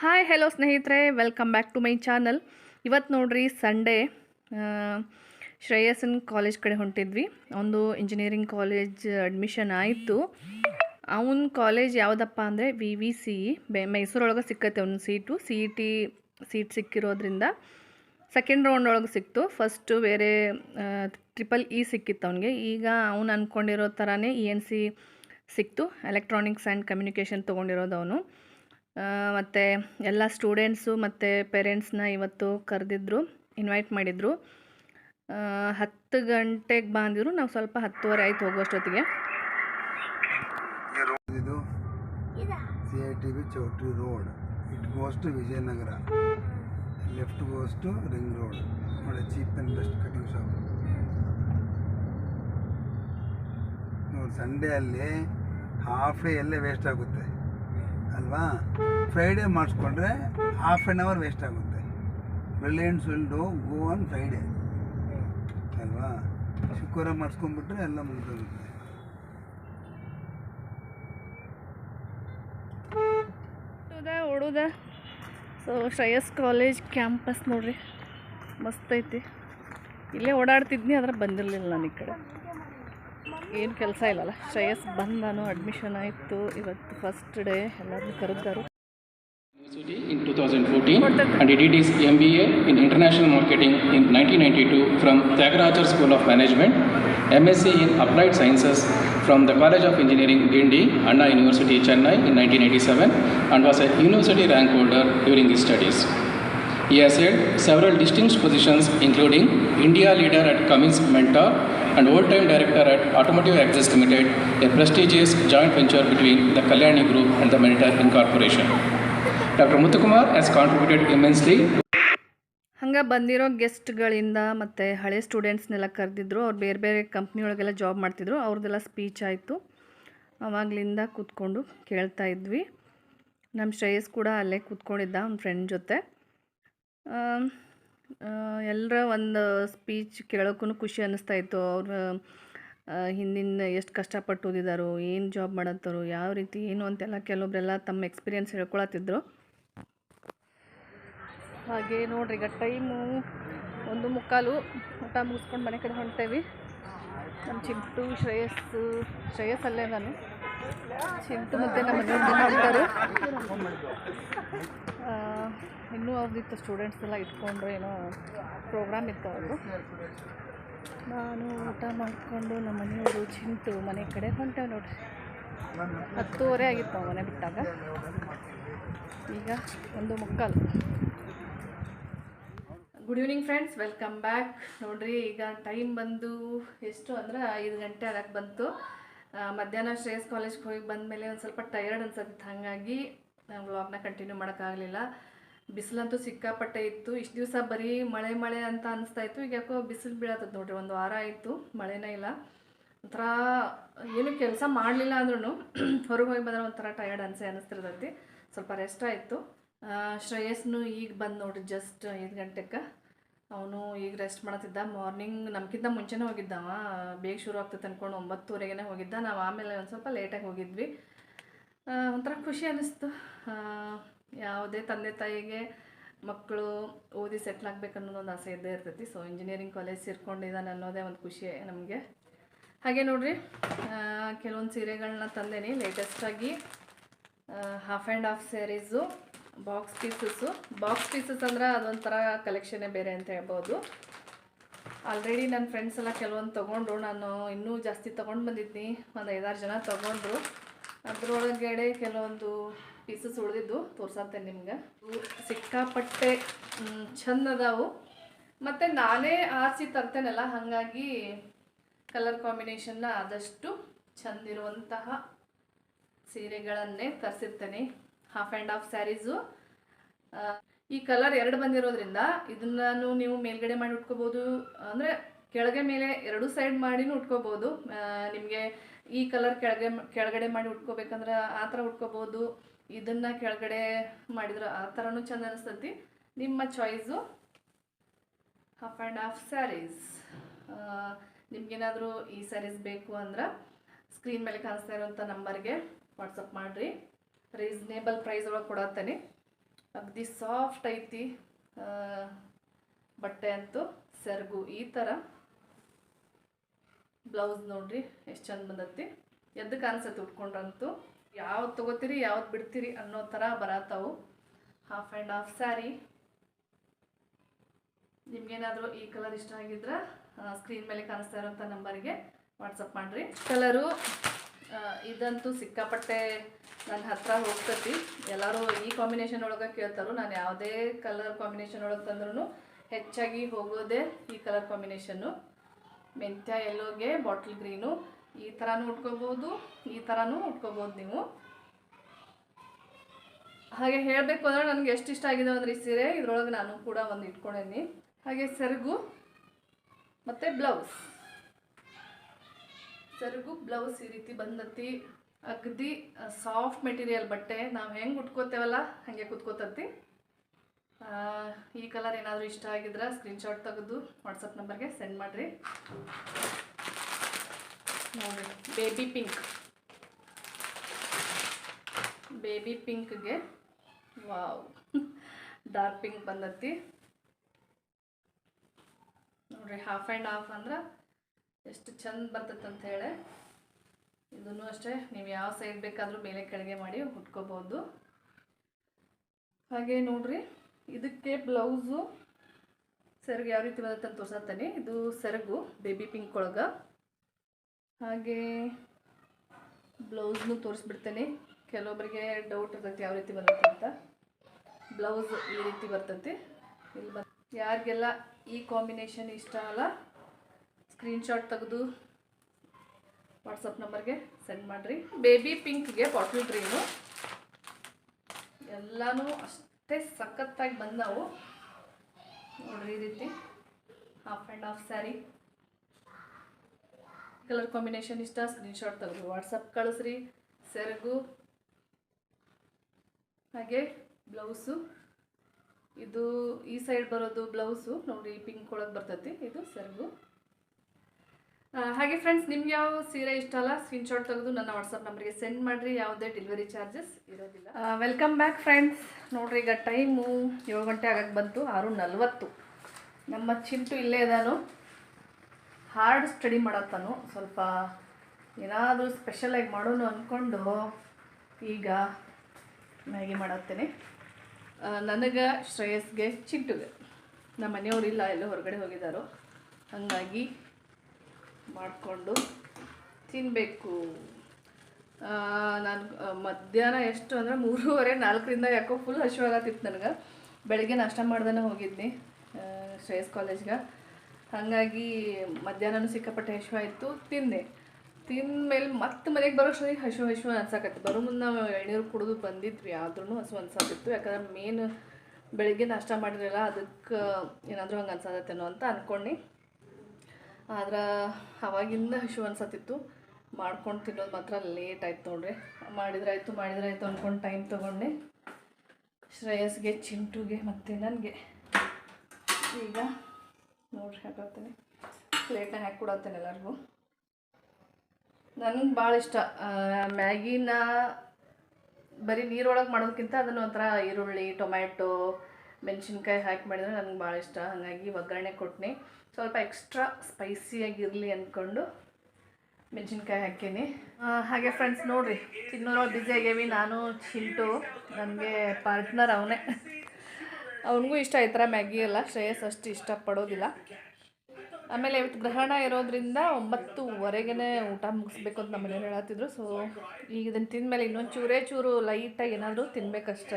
Hi hello ಸ್ನೇಹಿತರೆ welcome back to my channel ಇವತ್ತು ನೋಡ್ರಿ ಸಂಡೇ ಶ್ರೇಯಸನ್ ಕಾಲೇಜ್ ಕಡೆ ಹೊಂಟಿದ್ವಿ. ಒಂದು ಇಂಜಿನಿಯರಿಂಗ್ ಕಾಲೇಜ್ ಅಡ್ಮಿಷನ್ ಆಯಿತು. ಅವನ ಕಾಲೇಜ್ ಯಾವುದಪ್ಪ ಅಂದರೆ ವಿ ವಿ ಸಿ ಬೆ, ಮೈಸೂರೊಳಗೆ ಸಿಕ್ಕತ್ತೆ ಅವ್ನ seat C E T seat ಸಿಕ್ಕಿರೋದ್ರಿಂದ second round ಒಳಗೆ ಸಿಕ್ತು. ಫಸ್ಟು ಬೇರೆ ಟ್ರಿಪಲ್ ಇ ಸಿಕ್ಕಿತ್ತು ಅವನಿಗೆ. ಈಗ ಅವನು ಅಂದ್ಕೊಂಡಿರೋ ಥರನೇ ಇ ಎನ್ ಸಿ ಸಿಕ್ತು. ಎಲೆಕ್ಟ್ರಾನಿಕ್ಸ್ ಆ್ಯಂಡ್ ಕಮ್ಯುನಿಕೇಷನ್ ತೊಗೊಂಡಿರೋದು ಅವನು. ಮತ್ತು ಎಲ್ಲ ಸ್ಟೂಡೆಂಟ್ಸು ಮತ್ತು ಪೇರೆಂಟ್ಸ್ನ ಇವತ್ತು ಕರೆದಿದ್ರು, ಇನ್ವೈಟ್ ಮಾಡಿದರು. ಹತ್ತು ಗಂಟೆಗೆ ಬಂದಿದ್ರು, ನಾವು ಸ್ವಲ್ಪ ಹತ್ತುವರೆ ಆಯ್ತು ಹೋಗೋಷ್ಟೊತ್ತಿಗೆ ಇದು C I T Choultry road. It goes Vijayanagar. Left goes to ring road ನೋಡಿ cheap and best cutting shop ನೋಡಿ ಸಂಡೇ ಅಲ್ಲಿ ಹಾಫ್ ಡೇ ಎಲ್ಲೇ ವೇಸ್ಟ್ ಆಗುತ್ತೆ. ಅಲ್ವಾ? ಫ್ರೈಡೇ ಮಾಡಿಸ್ಕೊಂಡ್ರೆ ಹಾಫ್ ಆ್ಯನ್ ಅವರ್ ವೇಸ್ಟ್ ಆಗುತ್ತೆ. Brilliance will do go on Friday ಅಲ್ವಾ? ಶುಕ್ರವಾರ ಮಾಡಿಸ್ಕೊಂಡ್ಬಿಟ್ರೆ ಎಲ್ಲ ಮುಗಿದೋಗುತ್ತೆ. ಸೊ ಶ್ರೇಯಸ್ ಕಾಲೇಜ್ ಕ್ಯಾಂಪಸ್ ನೋಡ್ರಿ. ಮಸ್ತ್ ಐತಿ. ಇಲ್ಲೇ ಓಡಾಡ್ತಿದ್ನಿ, ಆದ್ರೆ ಬಂದಿರಲಿಲ್ಲ ನಾನು ಈ ಕಡೆ. ಏನು ಕೆಲಸ ಇಲ್ಲಲ್ಲ ಶ್ರೇಯಸ್ ಬಂದು ಅಡ್ಮಿಷನ್ ಆಯಿತು ಇವತ್ತು ಫಸ್ಟ್ ಡೇ ಎಲ್ಲರನ್ನೂ ಕರೆದಾರು in 2014 and he did his MBA in International Marketing in 1992 from Tyagarajar School of Management, MSc in Applied Sciences from the College of Engineering Gindi, Anna University, Chennai in 1987 and was a university rank holder during his studies. He has held several distinct positions including India leader at Cummins Mentor and old-time director at Automotive Access Limited, a prestigious joint venture between the Kalyani Group and the Mentor Incorporation. Dr. Muthukumar has contributed immensely ಹಂಗೆ ಬಂದಿರೋ ಗೆಸ್ಟ್ಗಳಿಂದ ಮತ್ತು ಹಳೆ ಸ್ಟೂಡೆಂಟ್ಸ್ನೆಲ್ಲ ಕರೆದಿದ್ರು ಅವ್ರು ಬೇರೆ ಬೇರೆ ಕಂಪ್ನಿಯೊಳಗೆಲ್ಲ job ಮಾಡ್ತಿದ್ರು ಅವ್ರದ್ದೆಲ್ಲ speech ಆಯಿತು ಅವಾಗಲಿಂದ ಕೂತ್ಕೊಂಡು ಕೇಳ್ತಾ ಇದ್ವಿ ನಮ್ಮ ಶ್ರೇಯಸ್ ಕೂಡ ಅಲ್ಲೇ ಕೂತ್ಕೊಂಡಿದ್ದ ಅವ್ನ ಫ್ರೆಂಡ್ ಜೊತೆ ಎಲ್ಲರ ಒಂದು ಸ್ಪೀಚ್ ಕೇಳೋಕ್ಕೂ ಖುಷಿ ಅನ್ನಿಸ್ತಾ ಇತ್ತು. ಅವ್ರ ಹಿಂದಿನ ಎಷ್ಟು ಕಷ್ಟಪಟ್ಟು ಓದಿದಾರೋ, ಏನು ಜಾಬ್ ಮಾಡತ್ತಾರೋ, ಯಾವ ರೀತಿ, ಏನು ಅಂತೆಲ್ಲ ಕೆಲವೊಬ್ಬರೆಲ್ಲ ತಮ್ಮ ಎಕ್ಸ್ಪೀರಿಯೆನ್ಸ್ ಹೇಳ್ಕೊಳತ್ತಿದ್ರು. ಹಾಗೆ ನೋಡ್ರಿ, ಈಗ ಟೈಮು ಒಂದು ಮುಕ್ಕಾಲು. ಊಟ ಮುಗಿಸ್ಕೊಂಡು ಮನೆ ಕಡೆ ಹೊಂಟೇವಿ. ನಮ್ಮ ಚಿಂಟು ಶ್ರೇಯಸ್ಸು ಶ್ರೇಯಸ್ ಅಲ್ಲೇ ನಾನು. ಚಿಂಟು ಮತ್ತು ನಮ್ಮ ಮನೆಯವ್ರು ಇನ್ನೂ ಅವ್ರದ್ದಿತ್ತು ಸ್ಟೂಡೆಂಟ್ಸ್ ಎಲ್ಲ ಇಟ್ಕೊಂಡ್ರೆ, ಏನೋ ಪ್ರೋಗ್ರಾಮ್ ಇತ್ತು ಅವರು ನಾನು ಊಟ ಮಾಡಿಕೊಂಡು ನಮ್ಮ ಮನೆಯವರು ಚಿಂತು ಮನೆ ಕಡೆ ಹೊಂಟೇವೆ ನೋಡ್ರಿ. ಹತ್ತುವರೆ ಆಗಿತ್ತು ನಾವು ಮನೆ ಬಿಟ್ಟಾಗ. ಈಗ ಒಂದು ಮುಕ್ಕಾಲು. Good evening friends welcome back ನೋಡ್ರಿ, ಈಗ ಟೈಮ್ ಬಂದು ಎಷ್ಟು ಅಂದ್ರೆ ಐದು ಗಂಟೆ ಅದಕ್ಕೆ ಬಂತು. ಮಧ್ಯಾಹ್ನ ಶ್ರೇಯಸ್ ಕಾಲೇಜ್ಗೆ ಹೋಗಿ ಬಂದಮೇಲೆ ಒಂದು ಸ್ವಲ್ಪ ಟೈರ್ಡ್ ಅನ್ಸತ್ತೆ. ಹಾಗಾಗಿ ನಾನು ವ್ಲಾಗ್ನ ಕಂಟಿನ್ಯೂ ಮಾಡೋಕ್ಕಾಗಲಿಲ್ಲ ಬಿಸಿಲಂತೂ ಸಿಕ್ಕಾಪಟ್ಟೆ ಇತ್ತು. ಇಷ್ಟು ದಿವಸ ಬರೀ ಮಳೆ ಮಳೆ ಅಂತ ಅನಿಸ್ತಾ ಇತ್ತು. ಈಗ ಯಾಕೋ ಬಿಸಿಲು ಬೀಳತ್ತದ ನೋಡ್ರಿ, ಒಂದು ವಾರ ಆಯಿತು ಮಳೆನೇ ಇಲ್ಲ. ಒಂಥರ ಏನು ಕೆಲಸ ಮಾಡಲಿಲ್ಲ ಅಂದ್ರೂ ಹೊರಗೆ ಹೋಗಿ ಬಂದ್ರೆ ಒಂಥರ ಟಯರ್ಡ್ ಅನ್ಸೆ ಅನಿಸ್ತಿರ್ತೈತಿ. ಸ್ವಲ್ಪ ರೆಸ್ಟ್ ಆಯಿತು. ಶ್ರೇಯಸ್ನು ಈಗ ಬಂದು ನೋಡ್ರಿ ಜಸ್ಟ್ ಐದು ಗಂಟೆಗೆ ಅವನು ಈಗ ರೆಸ್ಟ್ ಮಾಡತ್ತಿದ್ದ. ಮಾರ್ನಿಂಗ್ ನಮ್ಗಿಂತ ಮುಂಚೆನೇ ಹೋಗಿದ್ದವ. ಬೇಗ ಶುರು ಆಗ್ತದೆ ಅಂದ್ಕೊಂಡು ಒಂಬತ್ತುವರೆಗೆ ಹೋಗಿದ್ದ. ನಾವು ಆಮೇಲೆ ಒಂದು ಸ್ವಲ್ಪ ಲೇಟಾಗಿ ಹೋಗಿದ್ವಿ. ಒಂಥರ ಖುಷಿ ಅನ್ನಿಸ್ತು ಯಾವುದೇ ತಂದೆ ತಾಯಿಗೆ ಮಕ್ಕಳು ಓದಿ ಸೆಟ್ಲ್ ಆಗ್ಬೇಕು ಒಂದು ಆಸೆ ಇದ್ದೇ ಇರ್ತೈತಿ. ಸೊ ಇಂಜಿನಿಯರಿಂಗ್ ಕಾಲೇಜ್ ಸೇರ್ಕೊಂಡಿದ್ದಾನೆ ಅನ್ನೋದೇ ಒಂದು ಖುಷಿ ನಮಗೆ. ಹಾಗೆ ನೋಡಿರಿ ಕೆಲವೊಂದು ಸೀರೆಗಳನ್ನ ತಂದೇನಿ. ಲೇಟೆಸ್ಟಾಗಿ half and half saris box pieces box pieces ಅಂದ್ರೆ ಅದೊಂಥರ ಕಲೆಕ್ಷನ್ನೇ ಬೇರೆ ಅಂತ ಹೇಳ್ಬೋದು. ಆಲ್ರೆಡಿ ನನ್ನ ಫ್ರೆಂಡ್ಸ್ ಎಲ್ಲ ಕೆಲವೊಂದು ತೊಗೊಂಡ್ರು. ನಾನು ಇನ್ನೂ ಜಾಸ್ತಿ ತೊಗೊಂಡು ಬಂದಿದ್ದೀನಿ ಒಂದು ಐದಾರು ಜನ ತೊಗೊಂಡ್ರು. ಅದರೊಳಗಡೆ ಕೆಲವೊಂದು ಪೀಸಸ್ ಉಳಿದಿದ್ದು ತೋರ್ಸತ್ತೆ ನಿಮ್ಗೆ. ಸಿಕ್ಕಾಪಟ್ಟೆ ಚಂದ ಅದಾವು ಮತ್ತು ನಾನೇ ಆರಿಸಿ ತರ್ತೇನಲ್ಲ ಹಾಗಾಗಿ ಕಲರ್ ಕಾಂಬಿನೇಷನ್ನ ಆದಷ್ಟು ಚಂದಿರುವಂತಹ ಸೀರೆಗಳನ್ನೇ ತರಿಸಿರ್ತೇನೆ. ಹಾಫ್ ಆ್ಯಂಡ್ ಹಾಫ್ ಸ್ಯಾರೀಸು ಈ ಕಲರ್ ಎರಡು ಬಂದಿರೋದ್ರಿಂದ ಇದನ್ನು ನೀವು ಮೇಲ್ಗಡೆ ಮಾಡಿ ಉಟ್ಕೋಬೋದು. ಅಂದರೆ ಕೆಳಗೆ ಮೇಲೆ ಎರಡು ಸೈಡ್ ಮಾಡಿನೂ ಉಟ್ಕೋಬೋದು. ನಿಮಗೆ ಈ ಕಲರ್ ಕೆಳಗೆ, ಕೆಳಗಡೆ ಮಾಡಿ ಉಟ್ಕೋಬೇಕಂದ್ರೆ ಆ ಥರ ಉಟ್ಕೋಬೋದು. ಇದನ್ನು ಕೆಳಗಡೆ ಮಾಡಿದ್ರೆ ಆ ಥರನೂ ಚಂದ ಅನಿಸ್ತೈತಿ. ನಿಮ್ಮ choice half and half saris ನಿಮ್ಗೇನಾದರೂ ಈ ಸ್ಯಾರೀಸ್ ಬೇಕು ಅಂದ್ರೆ ಸ್ಕ್ರೀನ್ ಮೇಲೆ ಕಾಣಿಸ್ತಾ ಇರೋಂಥ ನಂಬರ್ಗೆ ವಾಟ್ಸಪ್ ಮಾಡಿರಿ. ರೀಸ್ನೇಬಲ್ ಪ್ರೈಸ್ ಒಳಗೆ ಕೊಡತ್ತೇನೆ. ಅಗದಿ ಸಾಫ್ಟ್ ಐತಿ. ಬಟ್ಟೆ ಅಂತೂ, ಸೆರಗು ಈ ಥರ ಬ್ಲೌಸ್ ನೋಡ್ರಿ, ಎಷ್ಟು ಚಂದ ಬಂದತಿ. ಎದ್ದು ಕಾಣಿಸತ್ತೆ ಉಟ್ಕೊಂಡ್ರಂತೂ. ಯಾವ್ದು ತೊಗೋತೀರಿ, ಯಾವ್ದು ಬಿಡ್ತೀರಿ ಅನ್ನೋ ಥರ ಬರತ್ತಾವು. ಹಾಫ್ ಆ್ಯಂಡ್ ಹಾಫ್ ಸ್ಯಾರಿ ನಿಮ್ಗೇನಾದರೂ ಈ ಕಲರ್ ಇಷ್ಟ ಆಗಿದ್ರೆ ಸ್ಕ್ರೀನ್ ಮೇಲೆ ಕಾಣಿಸ್ತಾ ಇರೋಂಥ ನಂಬರಿಗೆ ವಾಟ್ಸಪ್ ಮಾಡಿರಿ. ಕಲರು ಇದಂತೂ ಸಿಕ್ಕಾಪಟ್ಟೆ ನನ್ನ ಹತ್ರ ಹೋಗ್ತತಿ. ಎಲ್ಲರೂ ಈ ಕಾಂಬಿನೇಷನ್ ಒಳಗೆ ಕೇಳ್ತಾರೋ. ನಾನು ಯಾವುದೇ ಕಲರ್ ಕಾಂಬಿನೇಷನ್ ಒಳಗೆ ತಂದ್ರೂ ಹೆಚ್ಚಾಗಿ ಹೋಗೋದೇ ಈ ಕಲರ್ ಕಾಂಬಿನೇಷನ್ನು ಮೆಂತ್ಯ ಎಲ್ಲೋಗೆ ಬಾಟಲ್ ಗ್ರೀನು ಈ ಥರನೂ ಉಟ್ಕೋಬೋದು, ಈ ಥರನೂ ಉಟ್ಕೋಬೋದು ನೀವು. ಹಾಗೆ ಹೇಳಬೇಕು ಅಂದ್ರೆ ನನಗೆ ಎಷ್ಟು ಇಷ್ಟ ಆಗಿದೆ ಅಂದ್ರೆ ಈ ಸೀರೆ, ಇದ್ರೊಳಗೆ ನಾನು ಕೂಡ ಒಂದು ಇಟ್ಕೊಂಡೇನಿ ಹಾಗೆ ಸೆರಗು ಮತ್ತು ಬ್ಲೌಸ್. ಸೆರಗು, ಬ್ಲೌಸ್ ಈ ರೀತಿ ಬಂದತಿ. ಅಗದಿ ಸಾಫ್ಟ್ ಮೆಟೀರಿಯಲ್ ಬಟ್ಟೆ. ನಾವು ಹೆಂಗೆ ಉಟ್ಕೋತೇವಲ್ಲ, ಹಾಗೆ ಕುತ್ಕೋತತಿ. ಈ ಕಲರ್ ಏನಾದರೂ ಇಷ್ಟ ಆಗಿದ್ರೆ ಸ್ಕ್ರೀನ್ಶಾಟ್ ತೆಗೆದು ವಾಟ್ಸಪ್ ನಂಬರ್ಗೆ ಸೆಂಡ್ ಮಾಡಿರಿ. ನೋಡಿ ಬೇಬಿ ಪಿಂಕ್ ಬೇಬಿ ಪಿಂಕ್ಗೆ ವಾವ್ ಡಾರ್ಕ್ ಪಿಂಕ್ ಬಂದತಿ ನೋಡ್ರಿ ಹಾಫ್ ಆ್ಯಂಡ್ ಹಾಫ್ ಅಂದ್ರೆ ಎಷ್ಟು ಚಂದ ಬರ್ತೈತೆ ಅಂತ ಹೇಳಿ. ಇದನ್ನು ಅಷ್ಟೇ, ನೀವು ಯಾವ ಸೈಡ್ ಬೇಕಾದರೂ ಮೇಲೆ ಕೆಳಗೆ ಮಾಡಿ ಉಟ್ಕೋಬೋದು. ಹಾಗೆ ನೋಡ್ರಿ, ಇದಕ್ಕೆ ಬ್ಲೌಸು ಸೆರಗು ಯಾವ ರೀತಿ ಬರುತ್ತೆ ಅಂತ ತೋರ್ಸತ್ತೇನೆ ಇದು ಸೆರಗು ಬೇಬಿ ಪಿಂಕ್ ಒಳಗೆ. ಹಾಗೆ ಬ್ಲೌಸ್ನು ತೋರಿಸ್ಬಿಡ್ತೇನೆ. ಕೆಲವೊಬ್ಬರಿಗೆ ಡೌಟ್ ಇರ್ತೈತೆ ಯಾವ ರೀತಿ ಬರುತ್ತೆ ಅಂತ. ಬ್ಲೌಸ್ ಈ ರೀತಿ ಬರ್ತೈತಿ. ಇಲ್ಲಿ ಬ ಯಾರಿಗೆಲ್ಲ ಈ ಕಾಂಬಿನೇಷನ್ ಇಷ್ಟ ಅಲ್ಲ ಸ್ಕ್ರೀನ್ಶಾಟ್ ತೆಗೆದು ವಾಟ್ಸಪ್ ನಂಬರ್ಗೆ ಸೆಂಡ್ ಮಾಡಿರಿ. ಬೇಬಿ ಪಿಂಕ್ಗೆ ಬಾಟಲ್ ಡ್ರೀನು ಎಲ್ಲನೂ ಅಷ್ಟೇ ಸಖತ್ತಾಗಿ ಬಂದವು ನೋಡ್ರಿ ಈ ರೀತಿ half and half sari colour combination ಇಷ್ಟ ಸ್ಕ್ರೀನ್ಶಾಟ್ ತೆಗೆದು ವಾಟ್ಸಪ್ ಕಳಿಸ್ರಿ. ಸೆರಗು, ಹಾಗೆ ಬ್ಲೌಸು. ಇದು ಈ ಸೈಡ್ ಬರೋದು ಬ್ಲೌಸು, ನೋಡಿ ಪಿಂಕ್ ಒಳಗೆ ಬರ್ತೈತಿ, ಇದು ಸೆರಗು. ಹಾಗೆ ಫ್ರೆಂಡ್ಸ್ ನಿಮ್ಗೆ ಯಾವ ಸೀರೆ ಇಷ್ಟ ಅಲ್ಲ ಸ್ಕ್ರೀನ್ಶಾಟ್ ತೆಗೆದು ನನ್ನ ವಾಟ್ಸಪ್ ನಂಬರ್ಗೆ ಸೆಂಡ್ ಮಾಡಿರಿ, ಯಾವುದೇ ಡೆಲಿವರಿ ಚಾರ್ಜಸ್ ಇರೋದಿಲ್ಲ. ವೆಲ್ಕಮ್ ಬ್ಯಾಕ್ ಫ್ರೆಂಡ್ಸ್ ನೋಡ್ರಿ, ಈಗ ಟೈಮು ಏಳು ಗಂಟೆ ಆಗಕ್ಕೆ ಬಂತು, ಆರು ನಲ್ವತ್ತು. ನಮ್ಮ ಚಿಂಟು ಇಲ್ಲೇ ಇದ್ದಾನು. Hard study ಮಾಡತ್ತಾನು. ಸ್ವಲ್ಪ ಏನಾದರೂ ಸ್ಪೆಷಲಾಗಿ ಮಾಡೋನು ಅಂದ್ಕೊಂಡು ಈಗ ಮ್ಯಾಗಿ ಮಾಡತ್ತೇನೆ. ನನಗೆ ಶ್ರೇಯಸ್ಗೆ ಚಿಂಟುಗೆ ನಮ್ಮ ಮನೆಯವರಿಲ್ಲ ಎಲ್ಲ ಹೊರಗಡೆ ಹೋಗಿದ್ದಾರೋ ಹಾಗಾಗಿ ಮಾಡಿಕೊಂಡು ತಿನ್ನಬೇಕು ನಾನು, ಮಧ್ಯಾಹ್ನ ಎಷ್ಟು ಅಂದರೆ ಮೂರುವರೆ, ನಾಲ್ಕರಿಂದ ಯಾಕೋ ಫುಲ್ ಹಸಿವಾಗತ್ತಿತ್ತು ನನಗೆ. ಬೆಳಗ್ಗೆ ನಾಷ್ಟ ಮಾಡ್ದೇ ಹೋಗಿದ್ನಿ ಶ್ರೇಯಸ್ ಕಾಲೇಜ್ಗೆ ಹಾಗಾಗಿ ಮಧ್ಯಾಹ್ನನೂ ಸಿಕ್ಕಾಪಟ್ಟೆ ಹಸಿವಾಯಿತು ತಿಂದೆ. ತಿಂದಮೇಲೆ ಮತ್ತೆ ಮನೆಗೆ ಬರೋಷ್ಟೊತ್ತಿಗೆ ಹಶು ಹಶು ಅನ್ಸಕತ್ತೆ. ಬರೋ ಮುಂದೆ ನಾವು ಎಳ್ನೀರು ಕುಡಿದು ಬಂದಿದ್ವಿ ಆದ್ರೂ ಹಸು ಅನ್ಸಾಕಿತ್ತು ಯಾಕಂದ್ರೆ ಮೇನ್ ಬೆಳಿಗ್ಗೆ ನಾಷ್ಟ ಮಾಡಿರಲ್ಲ ಅದಕ್ಕೆ ಏನಾದರೂ ಹಂಗೆ ಅನ್ಸತ್ತೇನೋ ಅಂತ ಅಂದ್ಕೊಂಡು ಆದ್ರೆ ಅವಾಗಿಂದ ಹಶು ಅನ್ಸತ್ತಿತ್ತು ಮಾಡ್ಕೊಂಡು ತಿನ್ನೋದು ಮಾತ್ರ ಲೇಟ್ ಆಯ್ತು ನೋಡ್ರಿ. ಮಾಡಿದ್ರಾಯ್ತು ಮಾಡಿದ್ರಾಯ್ತು ಅಂದ್ಕೊಂಡು ಟೈಮ್ ತೊಗೊಂಡೆ. ಶ್ರೇಯಸ್ಗೆ, ಚಿಂಟುಗೆ ಮತ್ತು ನನಗೆ. ಈಗ ನೋಡ್ರಿ ಹಾಕೋತೀನಿ ಪ್ಲೇಟ್ನಾಗ ಹಾಕಿ ಎಲ್ಲರಿಗೂ. ನನಗೆ ಭಾಳ ಇಷ್ಟ. ಮ್ಯಾಗಿನ ಬರೀ ನೀರೊಳಗೆ ಮಾಡೋದಕ್ಕಿಂತ ಅದನ್ನು ಒಂಥರ ಈರುಳ್ಳಿ, ಟೊಮ್ಯಾಟೊ, ಮೆಣಸಿನ್ಕಾಯಿ ಹಾಕಿ ಮಾಡಿದ್ರೆ ನನಗೆ ಭಾಳ ಇಷ್ಟ. ಹಾಗಾಗಿ ಒಗ್ಗರಣೆ ಕೊಟ್ನಿ. ಸ್ವಲ್ಪ ಎಕ್ಸ್ಟ್ರಾ ಸ್ಪೈಸಿಯಾಗಿರಲಿ ಅಂದ್ಕೊಂಡು ಮೆಣಸಿನ್ಕಾಯಿ ಹಾಕೀನಿ ಹಾಗೆ ಫ್ರೆಂಡ್ಸ್ ನೋಡಿರಿ, ತಿನ್ನೋರು ಬ್ಯುಸಿ ಆಗ್ಯಾವಿ, ನಾನು ಚಿಂಟು. ನನಗೆ ಪಾರ್ಟ್ನರ್ ಅವನೇ. ಅವನಿಗೂ ಇಷ್ಟ ಈ ಥರ ಮ್ಯಾಗಿ ಎಲ್ಲ, ಶ್ರೇಯಸ್ ಅಷ್ಟು ಇಷ್ಟಪಡೋದಿಲ್ಲ. ಆಮೇಲೆ ಇವತ್ತು ಗ್ರಹಣ ಇರೋದ್ರಿಂದ ಒಂಬತ್ತುವರೆಗೆ ಊಟ ಮುಗಿಸ್ಬೇಕು ಅಂತ ನಮ್ಮ ಮನೆಯವ್ರು ಹೇಳತ್ತಿದ್ರು. ಸೊ ಈಗ ಇದನ್ನು ತಿಂದಮೇಲೆ ಇನ್ನೊಂದು ಚೂರೇ ಚೂರು ಲೈಟಾಗಿ ಏನಾದರೂ ತಿನ್ಬೇಕಷ್ಟ.